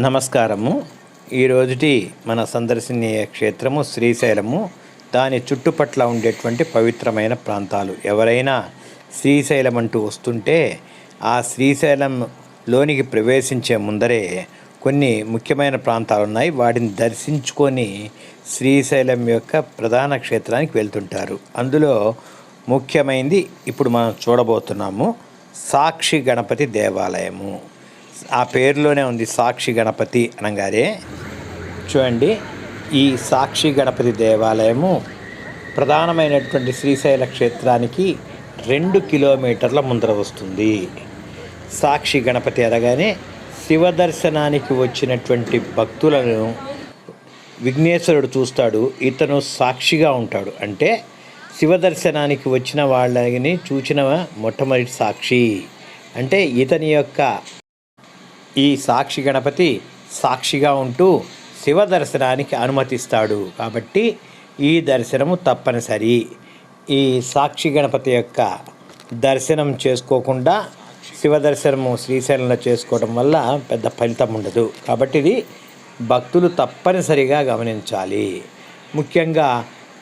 నమస్కారము. ఈరోజుటి మన సందర్శనీయ క్షేత్రము శ్రీశైలము. దాని చుట్టుపట్ల ఉండేటువంటి పవిత్రమైన ప్రాంతాలు. ఎవరైనా శ్రీశైలం అంటూ వస్తుంటే ఆ శ్రీశైలం లోనికి ప్రవేశించే ముందరే కొన్ని ముఖ్యమైన ప్రాంతాలు ఉన్నాయి వాటిని దర్శించుకొని శ్రీశైలం యొక్క ప్రధాన క్షేత్రానికి వెళ్తుంటారు. అందులో ముఖ్యమైనది ఇప్పుడు మనం చూడబోతున్నాము. సాక్షి గణపతి దేవాలయము. ఆ పేరులోనే ఉంది సాక్షి గణపతి అనగానే చూడండి ఈ సాక్షి గణపతి దేవాలయము ప్రధానమైనటువంటి శ్రీశైల క్షేత్రానికి రెండు కిలోమీటర్ల ముందర వస్తుంది. సాక్షి గణపతి అనగానే శివ దర్శనానికి వచ్చినటువంటి భక్తులను విఘ్నేశ్వరుడు చూస్తాడు ఇతను సాక్షిగా ఉంటాడు. అంటే శివ దర్శనానికి వచ్చిన వాళ్ళని చూచిన మొట్టమొదటి సాక్షి. అంటే ఇతని యొక్క ఈ సాక్షి గణపతి సాక్షిగా ఉంటూ శివ దర్శనానికి అనుమతిస్తాడు. కాబట్టి ఈ దర్శనము తప్పనిసరి. ఈ సాక్షి గణపతి యొక్క దర్శనం చేసుకోకుండా శివ దర్శనము శ్రీశైలంలో చేసుకోవడం వల్ల పెద్ద ఫలితం ఉండదు. కాబట్టి ఇది భక్తులు తప్పనిసరిగా గమనించాలి. ముఖ్యంగా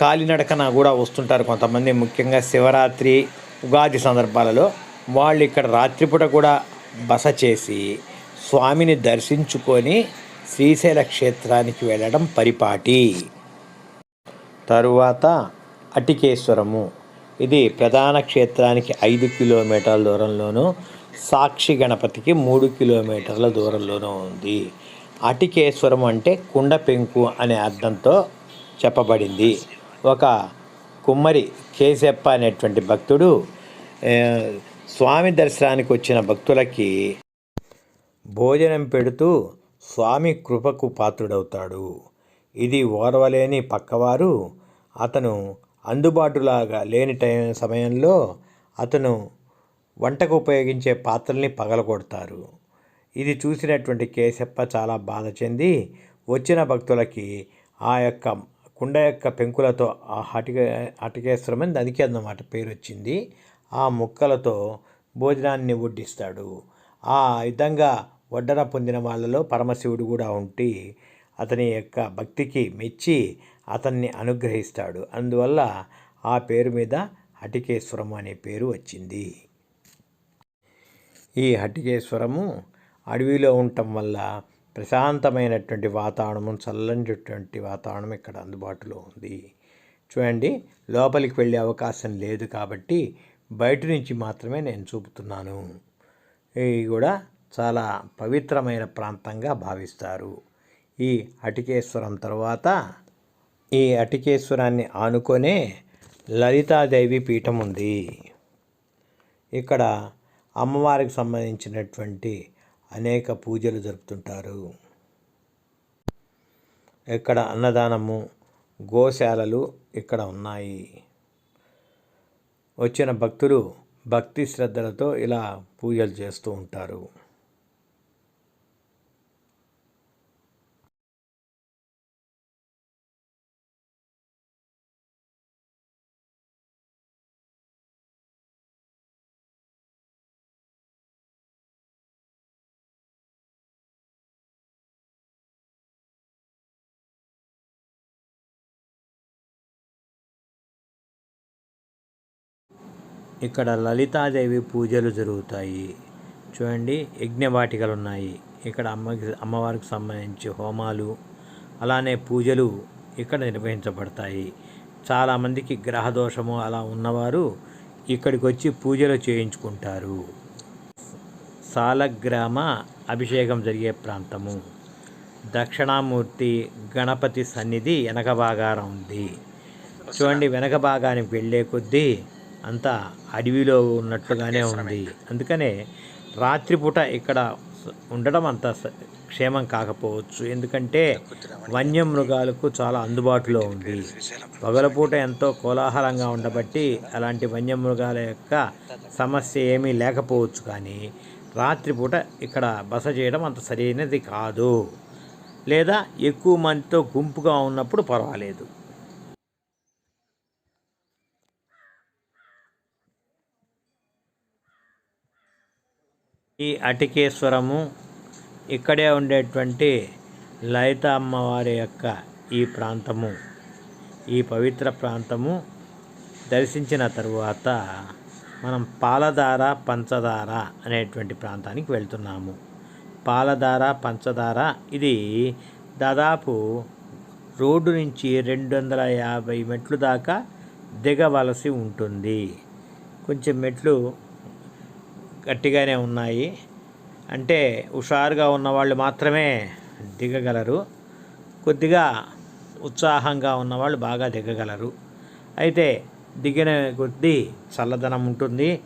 కాలినడకన కూడా వస్తుంటారు కొంతమంది. ముఖ్యంగా శివరాత్రి ఉగాది సందర్భాలలో వాళ్ళు ఇక్కడ రాత్రిపూట కూడా బస చేసి స్వామిని దర్శించుకొని శ్రీశైల క్షేత్రానికి వెళ్ళడం పరిపాటి. తరువాత అటికేశ్వరము. ఇది ప్రధాన క్షేత్రానికి ఐదు కిలోమీటర్ల దూరంలోనూ సాక్షి గణపతికి మూడు కిలోమీటర్ల దూరంలోనూ ఉంది. అటికేశ్వరం అంటే కుండ పెంకు అనే అర్థంతో చెప్పబడింది. ఒక కుమ్మరి కేశప్ప అనేటువంటి భక్తుడు స్వామి దర్శనానికి వచ్చిన భక్తులకి భోజనం పెడుతూ స్వామి కృపకు పాత్రుడవుతాడు. ఇది ఓర్వలేని పక్కవారు. అతను అందుబాటులాగా లేని టైం సమయంలో అతను వంటకు ఉపయోగించే పాత్రల్ని పగలగొడతారు. ఇది చూసినటువంటి కేశప్ప చాలా బాధ చెంది వచ్చిన భక్తులకి ఆ యొక్క కుండ యొక్క పెంకులతో ఆ హటిక హటికేశ్వరం అని దానికి అన్నమాట పేరు వచ్చింది ఆ ముక్కలతో భోజనాన్ని వడ్డిస్తాడు. ఆ విధంగా వడ్డన పొందిన వాళ్ళలో పరమశివుడు కూడా ఉండి అతని యొక్క భక్తికి మెచ్చి అతన్ని అనుగ్రహిస్తాడు. అందువల్ల ఆ పేరు మీద హటికేశ్వరం అనే పేరు వచ్చింది. ఈ హటికేశ్వరము అడవిలో ఉండటం వల్ల ప్రశాంతమైనటువంటి వాతావరణము చల్లనిటువంటి వాతావరణం ఇక్కడ అందుబాటులో ఉంది. చూడండి లోపలికి వెళ్ళే అవకాశం లేదు కాబట్టి బయట నుంచి మాత్రమే నేను చూపుతున్నాను. ఇవి కూడా చాలా పవిత్రమైన ప్రాంతంగా భావిస్తారు. ఈ అటికేశ్వరం తర్వాత ఈ అటికేశ్వరాన్ని ఆనుకొనే లలితాదేవి పీఠం ఉంది. ఇక్కడ అమ్మవారికి సంబంధించినటువంటి అనేక పూజలు జరుపుతుంటారు. ఇక్కడ అన్నదానము గోశాలలు ఇక్కడ ఉన్నాయి. వచ్చిన భక్తులు భక్తి శ్రద్ధలతో ఇలా పూజలు చేస్తూ ఉంటారు. ఇక్కడ లలితాదేవి పూజలు జరుగుతాయి. చూడండి యజ్ఞవాటికలు ఉన్నాయి ఇక్కడ అమ్మకి అమ్మవారికి సంబంధించి హోమాలు అలానే పూజలు ఇక్కడ నిర్వహించబడతాయి. చాలామందికి గ్రహదోషము అలా ఉన్నవారు ఇక్కడికి వచ్చి పూజలు చేయించుకుంటారు. సాలగ్రామ అభిషేకం జరిగే ప్రాంతము. దక్షిణామూర్తి గణపతి సన్నిధి వెనక భాగాన ఉంది. చూడండి వెనక భాగానికి వెళ్ళే కొద్దీ అంతా అడవిలో ఉన్నట్లుగానే ఉంది. అందుకనే రాత్రిపూట ఇక్కడ ఉండడం అంత క్షేమం కాకపోవచ్చు. ఎందుకంటే వన్యమృగాలకు చాలా అందుబాటులో ఉంది. పగలపూట ఎంతో కోలాహలంగా ఉండబట్టి అలాంటి వన్యమృగాల యొక్క సమస్య ఏమీ లేకపోవచ్చు కానీ రాత్రిపూట ఇక్కడ బస చేయడం అంత సరైనది కాదు. లేదా ఎక్కువ మందితో గుంపుగా ఉన్నప్పుడు పర్వాలేదు. ఈ అటికేశ్వరము ఇక్కడే ఉండేటువంటి లలిత అమ్మవారి యొక్క ఈ ప్రాంతము ఈ పవిత్ర ప్రాంతము దర్శించిన తరువాత మనం పాలధార పంచదార అనేటువంటి ప్రాంతానికి వెళ్తున్నాము. పాలధార పంచదార ఇది దాదాపు రోడ్డు నుంచి రెండు వందల యాభై మెట్లు దాకా దిగవలసి ఉంటుంది. కొంచెం మెట్లు గట్టిగానే ఉన్నాయి. అంటే హుషారుగా ఉన్నవాళ్ళు మాత్రమే దిగగలరు. కొద్దిగా ఉత్సాహంగా ఉన్నవాళ్ళు బాగా దిగగలరు. అయితే దిగిన కొద్దీ చల్లదనం ఉంటుంది.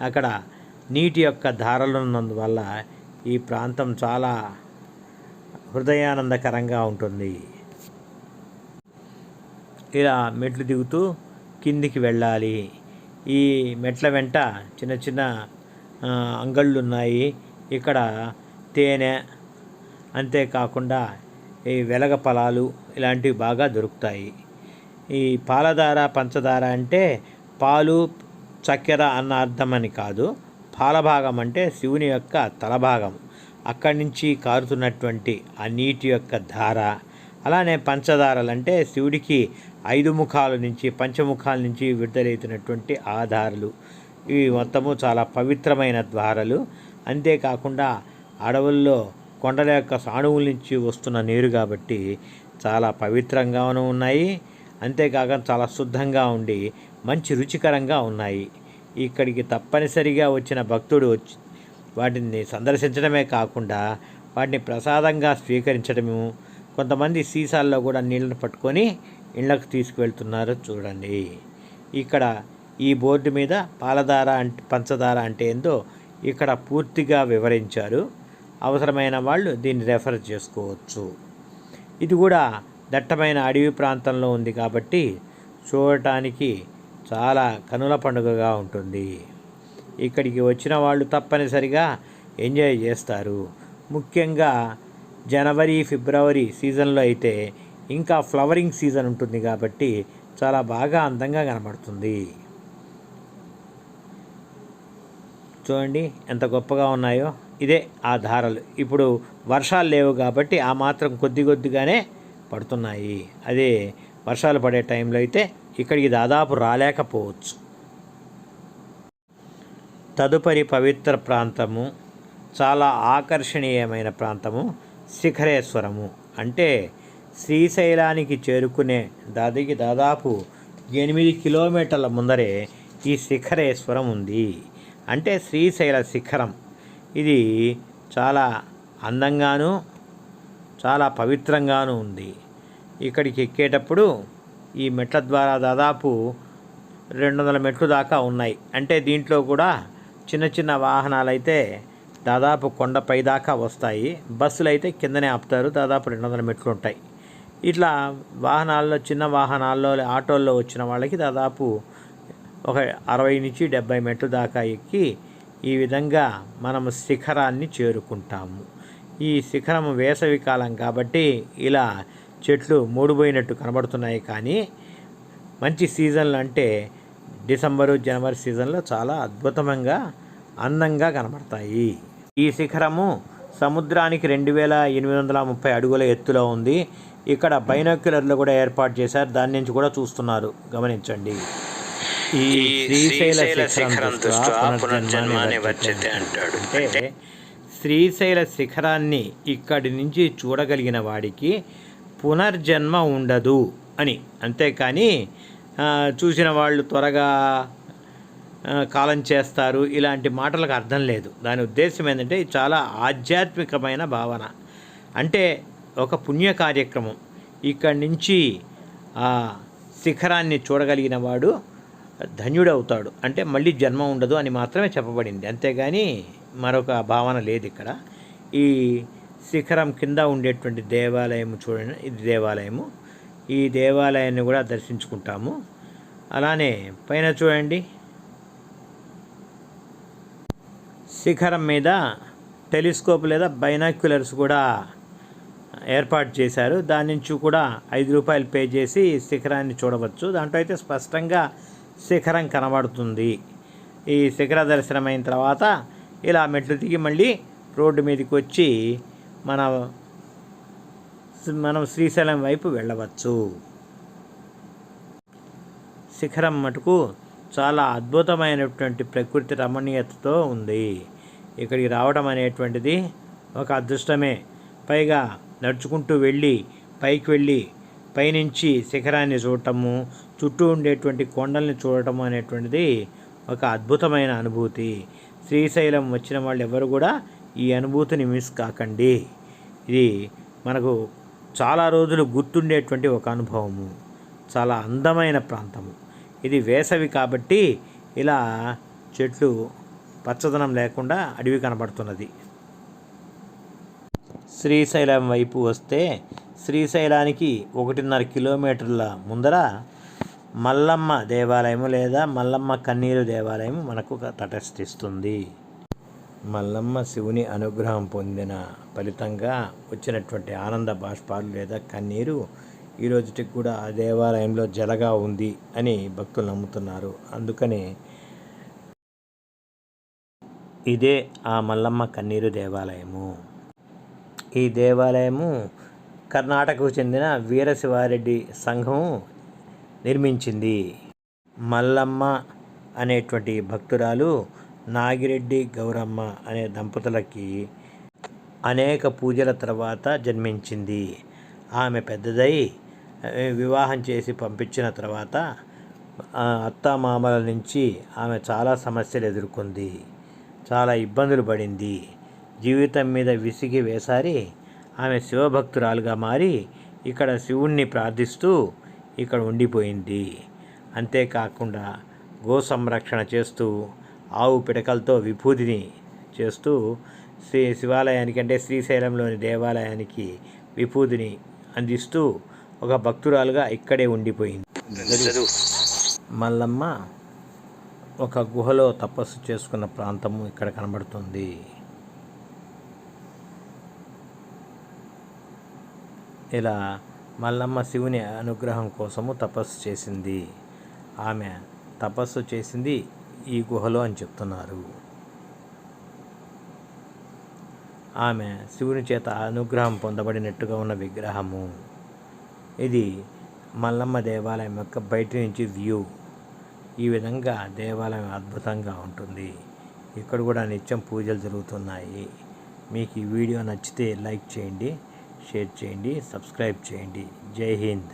అక్కడ నీటి యొక్క ధారలు ఉన్నందువల్ల ఈ ప్రాంతం చాలా హృదయానందకరంగా ఉంటుంది. ఇలా మెట్లు దిగుతూ కిందికి వెళ్ళాలి. ఈ మెట్ల వెంట చిన్న చిన్న అంగళ్ళు ఉన్నాయి ఇక్కడ తేనె అంతేకాకుండా ఈ వెలగ ఫలాలు ఇలాంటివి బాగా దొరుకుతాయి. ఈ పాలధార పంచదార అంటే పాలు చక్కెర అన్న అర్థం అని కాదు పాలభాగం అంటే శివుని యొక్క తలభాగం అక్కడి నుంచి కారుతున్నటువంటి ఆ నీటి యొక్క ధార. అలానే పంచదారలు అంటే శివుడికి ఐదు ముఖాల నుంచి పంచముఖాల నుంచి విడుదలవుతున్నటువంటి ఆధారాలు ఇవి మొత్తము చాలా పవిత్రమైన ద్వారాలు. అంతేకాకుండా అడవుల్లో కొండల యొక్క సాణువుల నుంచి వస్తున్న నీరు కాబట్టి చాలా పవిత్రంగాను ఉన్నాయి. అంతేకాక చాలా శుద్ధంగా ఉండి మంచి రుచికరంగా ఉన్నాయి. ఇక్కడికి తప్పనిసరిగా వచ్చిన భక్తుడు వచ్చి వాటిని సందర్శించడమే కాకుండా వాటిని ప్రసాదంగా స్వీకరించడము కొంతమంది సీసాల్లో కూడా నీళ్ళను పట్టుకొని ఇళ్ళకు తీసుకువెళ్తున్నారు చూడండి. ఇక్కడ ఈ బోర్డు మీద పాలధార అంటే పంచదార అంటే ఏందో ఇక్కడ పూర్తిగా వివరించారు. అవసరమైన వాళ్ళు దీన్ని రెఫర్ చేసుకోవచ్చు. ఇది కూడా దట్టమైన అడవి ప్రాంతంలో ఉంది కాబట్టి చూడటానికి చాలా కనుల పండుగగా ఉంటుంది. ఇక్కడికి వచ్చిన వాళ్ళు తప్పనిసరిగా ఎంజాయ్ చేస్తారు. ముఖ్యంగా జనవరి ఫిబ్రవరి సీజన్లో అయితే ఇంకా ఫ్లవరింగ్ సీజన్ ఉంటుంది కాబట్టి చాలా బాగా అందంగా కనబడుతుంది. చూడండి ఎంత గొప్పగా ఉన్నాయో. ఇదే ఆ ధారలు. ఇప్పుడు వర్షాలు లేవు కాబట్టి ఆ మాత్రం కొద్ది కొద్దిగానే పడుతున్నాయి. అదే వర్షాలు పడే టైంలో అయితే ఇక్కడికి దాదాపు రాలేకపోవచ్చు. తదుపరి పవిత్ర ప్రాంతము చాలా ఆకర్షణీయమైన ప్రాంతము శిఖరేశ్వరము. అంటే శ్రీశైలానికి చేరుకునే దాదికి దాదాపు ఎనిమిది కిలోమీటర్ల ముందరే ఈ శిఖరేశ్వరం ఉంది. అంటే శ్రీశైల శిఖరం. ఇది చాలా అందంగాను చాలా పవిత్రంగాను ఉంది. ఇక్కడికి ఎక్కేటప్పుడు ఈ మెట్ల ద్వారా దాదాపు రెండు వందల మెట్లు దాకా ఉన్నాయి. అంటే దీంట్లో కూడా చిన్న చిన్న వాహనాలు అయితే దాదాపు కొండపై దాకా వస్తాయి. బస్సులు అయితే కిందనే ఆపుతారు. దాదాపు రెండు వందల మెట్లు ఉంటాయి ఇట్లా వాహనాల్లో చిన్న వాహనాల్లో ఆటోల్లో వచ్చిన వాళ్ళకి దాదాపు ఒక అరవై నుంచి డెబ్బై మెట్లు దాకా ఎక్కి ఈ విధంగా మనం శిఖరాన్ని చేరుకుంటాము. ఈ శిఖరం వేసవి కాలం కాబట్టి ఇలా చెట్లు మూడిపోయినట్టు కనబడుతున్నాయి కానీ మంచి సీజన్లు అంటే డిసెంబరు జనవరి సీజన్లో చాలా అద్భుతంగా అందంగా కనబడతాయి. ఈ శిఖరము సముద్రానికి రెండు వేల ఎనిమిది వందల ముప్పై అడుగుల ఎత్తులో ఉంది. ఇక్కడ బైనాక్యులర్లు కూడా ఏర్పాటు చేశారు. దాని నుంచి కూడా చూస్తున్నారు. గమనించండి. ఈ శ్రీశైల శిఖరం దృష్ట్యా పునర్జన్మాని వర్జతే అంటాడు. అంటే శ్రీశైల శిఖరాన్ని ఇక్కడి నుంచి చూడగలిగిన వాడికి పునర్జన్మ ఉండదు అని. అంతేకాని చూసిన వాళ్ళు త్వరగా కాలం చేస్తారు. ఇలాంటి మాటలకు అర్థం లేదు. దాని ఉద్దేశం ఏంటంటే చాలా ఆధ్యాత్మికమైన భావన. అంటే ఒక పుణ్య కార్యక్రమం. ఇక్కడి నుంచి శిఖరాన్ని చూడగలిగిన వాడు ధన్యుడవుతాడు. అంటే మళ్ళీ జన్మ ఉండదు అని మాత్రమే చెప్పబడింది. అంతేగాని మరొక భావన లేదు ఇక్కడ. ఈ శిఖరం కింద ఉండేటువంటి దేవాలయం చూడండి. ఇది దేవాలయము. ఈ దేవాలయాన్ని కూడా దర్శించుకుంటాము. అలానే పైన చూడండి. శిఖరం మీద టెలిస్కోప్ లేదా బైనాక్యులర్స్ కూడా ఏర్పాటు చేశారు. దాని నుంచి కూడా ఐదు రూపాయలు పే చేసి శిఖరాన్ని చూడవచ్చు. దాంట్లో అయితే స్పష్టంగా శిఖరం కనబడుతుంది. ఈ శిఖర దర్శనం అయిన తర్వాత ఇలా మెట్లు దిగి మళ్ళీ రోడ్డు మీదకి వచ్చి మన మనం శ్రీశైలం వైపు వెళ్ళవచ్చు. శిఖరం మటుకు చాలా అద్భుతమైనటువంటి ప్రకృతి రమణీయతతో ఉంది. ఇక్కడికి రావడం అనేటువంటిది ఒక అదృష్టమే. పైగా నడుచుకుంటూ వెళ్ళి పైకి వెళ్ళి పైనుంచి శిఖరాన్ని చూడటము చుట్టూ ఉండేటువంటి కొండల్ని చూడటం అనేటువంటిది ఒక అద్భుతమైన అనుభూతి. శ్రీశైలం వచ్చిన వాళ్ళు ఎవరు కూడా ఈ అనుభూతిని మిస్ కాకండి. ఇది మనకు చాలా రోజులు గుర్తుండేటువంటి ఒక అనుభవము. చాలా అందమైన ప్రాంతము. ఇది వేసవి కాబట్టి ఇలా చెట్లు పచ్చదనం లేకుండా అడవి కనబడుతున్నది. శ్రీశైలం వైపు వస్తే శ్రీశైలానికి ఒకటిన్నర కిలోమీటర్ల ముందర మల్లమ్మ దేవాలయము లేదా మల్లమ్మ కన్నీరు దేవాలయం మనకు తటస్థిస్తుంది మల్లమ్మ శివుని అనుగ్రహం పొందిన ఫలితంగా వచ్చినటువంటి ఆనంద బాష్పాలు లేదా కన్నీరు ఈ రోజుకి కూడా ఆ దేవాలయంలో జలగా ఉంది అని భక్తులు నమ్ముతున్నారు. అందుకనే ఇదే ఆ మల్లమ్మ కన్నీరు దేవాలయము. ఈ దేవాలయము కర్ణాటకకు చెందిన వీరశివారెడ్డి సంఘం నిర్మించింది. మల్లమ్మ అనేటువంటి భక్తురాలు నాగిరెడ్డి గౌరమ్మ అనే దంపతులకి అనేక పూజల తర్వాత జన్మించింది. ఆమె పెద్దదై వివాహం చేసి పంపించిన తర్వాత అత్తమామల నుంచి ఆమె చాలా సమస్యలు ఎదుర్కొంది. చాలా ఇబ్బందులు పడింది. జీవితం మీద విసిగి వేసారి ఆమె శివభక్తురాలుగా మారి ఇక్కడ శివుణ్ణి ప్రార్థిస్తూ ఇక్కడ ఉండిపోయింది. అంతేకాకుండా గో సంరక్షణ చేస్తూ ఆవు పిడకలతో విభూతిని చేస్తూ శ్రీ శివాలయానికి అంటే శ్రీశైలంలోని దేవాలయానికి విభూతిని అందిస్తూ ఒక భక్తురాలుగా ఇక్కడే ఉండిపోయింది. మల్లమ్మ ఒక గుహలో తపస్సు చేసుకున్న ప్రాంతము ఇక్కడ కనబడుతుంది. ఇలా మల్లమ్మ శివుని అనుగ్రహం కోసము తపస్సు చేసింది. ఆమె తపస్సు చేసింది ఈ గుహలో అని చెప్తున్నారు. ఆమె శివుని చేత అనుగ్రహం పొందబడినట్టుగా ఉన్న విగ్రహము. ఇది మల్లమ్మ దేవాలయం యొక్క బయట నుంచి వ్యూ. ఈ విధంగా దేవాలయం అద్భుతంగా ఉంటుంది. ఇక్కడ కూడా నిత్యం పూజలు జరుగుతున్నాయి. మీకు ఈ వీడియో నచ్చితే లైక్ చేయండి. షేర్ చేయండి సబ్స్క్రైబ్ చేయండి. జై హింద్.